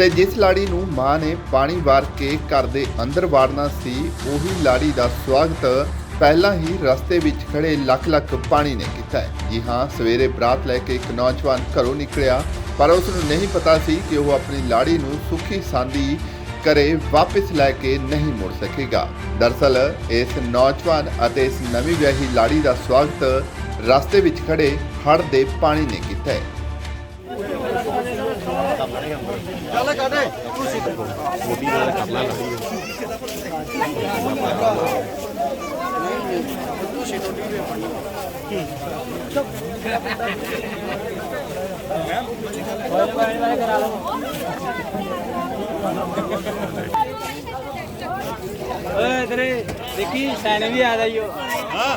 ਤੇ ਜਿਸ ਲਾੜੀ ਨੂੰ ਮਾਂ ਨੇ ਪਾਣੀ ਵਾਰ ਕੇ ਘਰ ਦੇ ਅੰਦਰ ਵਾੜਨਾ ਸੀ, ਉਹੀ ਲਾੜੀ ਦਾ ਸਵਾਗਤ ਪਹਿਲਾਂ ਹੀ ਰਸਤੇ ਵਿੱਚ ਖੜੇ ਲੱਖ ਲੱਖ ਪਾਣੀ ਨੇ ਕੀਤਾ ਹੈ। ਜੀ ਹਾਂ, ਸਵੇਰੇ ਬਰਾਤ ਲੈ ਕੇ ਇੱਕ ਨੌਜਵਾਨ ਘਰੋਂ ਨਿਕਲਿਆ, ਪਰ ਉਸ ਨੂੰ ਨਹੀਂ ਪਤਾ ਸੀ ਕਿ ਉਹ ਆਪਣੀ ਲਾੜੀ ਨੂੰ ਸੁਖੀ ਸਾਂਦੀ ਘਰੇ ਵਾਪਸ ਲੈ ਕੇ ਨਹੀਂ ਮੁੜ ਸਕੇਗਾ। ਦਰਸਲ ਇਸ ਨੌਜਵਾਨ ਅਤੇ ਇਸ ਨਵੀਂ ਵਿਆਹੀ ਲਾੜੀ ਦਾ ਸਵਾਗਤ ਰਸਤੇ ਵਿੱਚ ਖੜੇ ਹੜ੍ਹ ਦੇ ਪਾਣੀ ਨੇ ਕੀਤਾ ਹੈ। ਓਏ ਇਧਰੇ ਦੇਖੀ ਸੈਨੇ ਵੀ ਆਦਾ ਈਓ ਹਾਂ।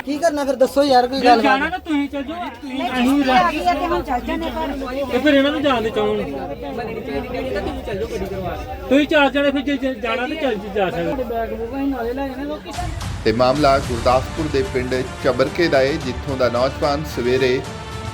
ਕੀ ਕਰਨਾ ਫਿਰ? ਦੱਸੋ ਯਾਰ ਕੋਈ ਗੱਲ ਜਾਣਾ ਤਾਂ ਤੁਸੀਂ ਚੱਲ ਜਾਓ। ਤੁਸੀਂ ਅਸੀਂ ਰਹਿ ਤੇ ਫਿਰ ਇਹਨਾਂ ਨੂੰ ਜਾਣ ਦੇ ਚਾਹੋ ਤੁਸੀਂ ਚਾਰ ਜਣੇ ਫਿਰ ਜੇ ਜਾਣਾ ਤੇ ਚੱਲ ਜੀ ਜਾ ਸਕਦੇ। ਬੈਗ ਬੂਗ ਅਸੀਂ ਨਾਲੇ ਲੈ ਜਾਣੇ ਲੋਕੀ ਤੇ ਮਾਮਲਾ ਗੁਰਦਾਸਪੁਰ ਦੇ ਪਿੰਡ ਚਬਰਕੇ ਦਾ ਹੈ ਜਿੱਥੋਂ ਦਾ ਨੌਜਵਾਨ ਸਵੇਰੇ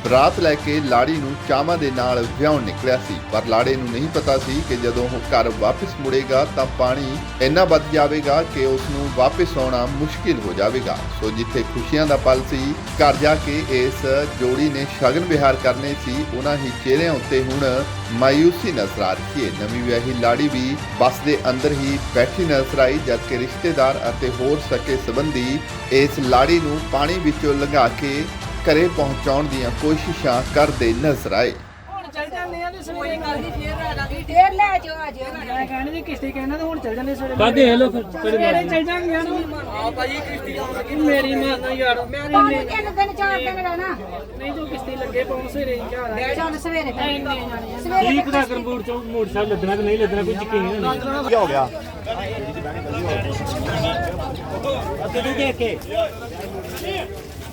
ਬਰਾਤ ਲੈ ਕੇ ਲਾੜੀ ਨੂੰ ਚਾਵਾਂ ਦੇ ਨਾਲ ਵਿਆਹਣ ਨਿਕਲਿਆ ਸੀ, ਪਰ ਲਾੜੇ ਨੂੰ ਨਹੀਂ ਪਤਾ ਸੀ ਕਿ ਜਦੋਂ ਉਹ ਘਰ ਵਾਪਸ ਮੁੜੇਗਾ ਤਾਂ ਪਾਣੀ ਇੰਨਾ ਵੱਧ ਜਾਵੇਗਾ ਕਿ ਉਸ ਨੂੰ ਵਾਪਸ ਆਉਣਾ ਮੁਸ਼ਕਿਲ ਹੋ ਜਾਵੇਗਾ। ਸੋ ਜਿੱਥੇ ਖੁਸ਼ੀਆਂ ਦਾ ਪਲ ਸੀ, ਘਰ ਜਾ ਕੇ ਇਸ ਜੋੜੀ ਨੇ ਸ਼ਗਨ ਵਿਹਾਰ ਕਰਨੇ ਸੀ, ਉਹਨਾਂ ਹੀ ਚਿਹਰਿਆਂ ਉੱਤੇ ਹੁਣ ਮਾਇੂਸੀ ਨਜ਼ਰ ਆ ਰਹੀ ਹੈ। ਨਵੀਂ ਵਿਆਹੀ ਲਾੜੀ ਵੀ ਬੱਸ ਦੇ ਅੰਦਰ ਹੀ ਬੈਠੀ ਨਜ਼ਰ ਆਈ, ਜਦਕਿ ਰਿਸ਼ਤੇਦਾਰ ਅਤੇ ਹੋਰ ਸਕੇ ਸੰਬੰਧੀ ਇਸ ਲਾੜੀ ਨੂੰ ਪਾਣੀ ਵਿੱਚੋਂ ਲੰਘਾ ਕੇ ਘਰੇ ਪਹੁੰਚਾਉਣ ਦੀਆਂ ਕੋਸ਼ਿਸ਼ਾਂ ਕਰਦੇ ਨਜ਼ਰ ਆਏ। ਹੁਣ ਚੱਲ ਜਾਂਦੇ ਆ ਤੇ ਸਵੇਰੇ ਫੇਰ ਲੈ ਜਾਓ ਆ ਜਾਓ। ਮੈਂ ਕਹਿੰਦੇ ਜੀ ਕਿਸ਼ਤੀ ਕਹਿੰਦਾ ਤੇ ਹੁਣ ਚੱਲ ਜਾਂਦੇ ਸਵੇਰੇ। ਕਾ ਦੇਖ ਲਓ ਫਿਰ ਸਵੇਰੇ ਚੱਲ ਜਾਂਗੇ ਯਾਰ ਆ ਭਾਜੀ ਕਿਸ਼ਤੀ ਆਉਣ ਲੱਗੀ। ਮੇਰੀ ਮਾਂ ਨਾਲ ਯਾਰ ਮੇਰੀ ਪੰਜ ਨੇ ਤਿੰਨ ਦਿਨ ਚਾਰ ਦਿਨ ਰਹਿਣਾ। ਨਹੀਂ ਜੋ ਕਿਸ਼ਤੀ ਲੱਗੇ ਪਹੁੰਚ ਸਵੇਰੇ ਹੀ ਚੱਲ ਸਵੇਰੇ ਕੀ ਸਵੇਰੇ ਪਤਾ ਕਰ ਮੋੜ ਚੋਂ ਮੋਟਰਸਾਈਕਲ ਲੱਦਣਾ ਕਿ ਨਹੀਂ ਲੱਦਣਾ ਕੋਈ ਯਕੀਨ ਨਹੀਂ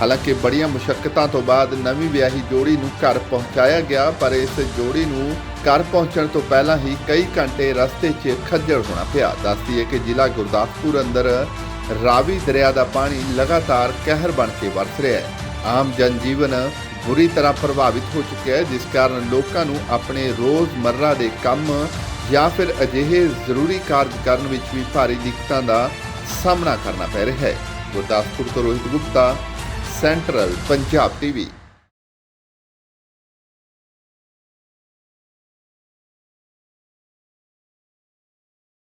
ਹਾਲਾਂਕਿ ਬੜੀਆਂ ਮੁਸ਼ਕਲਾਂ ਤੋਂ ਬਾਅਦ ਨਵੀਂ ਵਿਆਹੀ ਜੋੜੀ ਨੂੰ ਘਰ ਪਹੁੰਚਾਇਆ ਗਿਆ, ਪਰ ਇਸ ਜੋੜੀ ਨੂੰ ਘਰ ਪਹੁੰਚਣ ਤੋਂ ਪਹਿਲਾਂ ਹੀ ਕਈ ਘੰਟੇ ਰਸਤੇ 'ਚ ਖੱਜਲ ਹੋਣਾ ਪਿਆ। ਦੱਸਦੀ ਹੈ ਕਿ ਜ਼ਿਲ੍ਹਾ ਗੁਰਦਾਸਪੁਰ ਅੰਦਰ ਰਾਵੀ ਦਰਿਆ ਦਾ ਪਾਣੀ ਲਗਾਤਾਰ ਕਹਿਰ ਬਣ ਕੇ ਵਰਤ ਰਿਹਾ ਹੈ। ਆਮ ਜਨਜੀਵਨ ਬੁਰੀ ਤਰ੍ਹਾਂ ਪ੍ਰਭਾਵਿਤ ਹੋ ਚੁੱਕਿਆ ਹੈ, ਜਿਸ ਕਾਰਨ ਲੋਕਾਂ ਨੂੰ ਆਪਣੇ ਰੋਜ਼ਮਰਰਾ ਦੇ ਕੰਮ ਜਾਂ ਫਿਰ ਅਜਿਹੇ ਜ਼ਰੂਰੀ ਕਾਰਜ ਕਰਨ ਵਿੱਚ ਵੀ ਭਾਰੀ ਦਿੱਕਤਾਂ ਦਾ ਸਾਹਮਣਾ ਕਰਨਾ ਪੈ ਰਿਹਾ ਹੈ। ਗੁਰਦਾਸਪੁਰ ਤੋਂ ਰੋਹਿਤ ਗੁਪਤਾ ਸੈਂਟਰਲ ਪੰਜਾਬ ਟੀਵੀ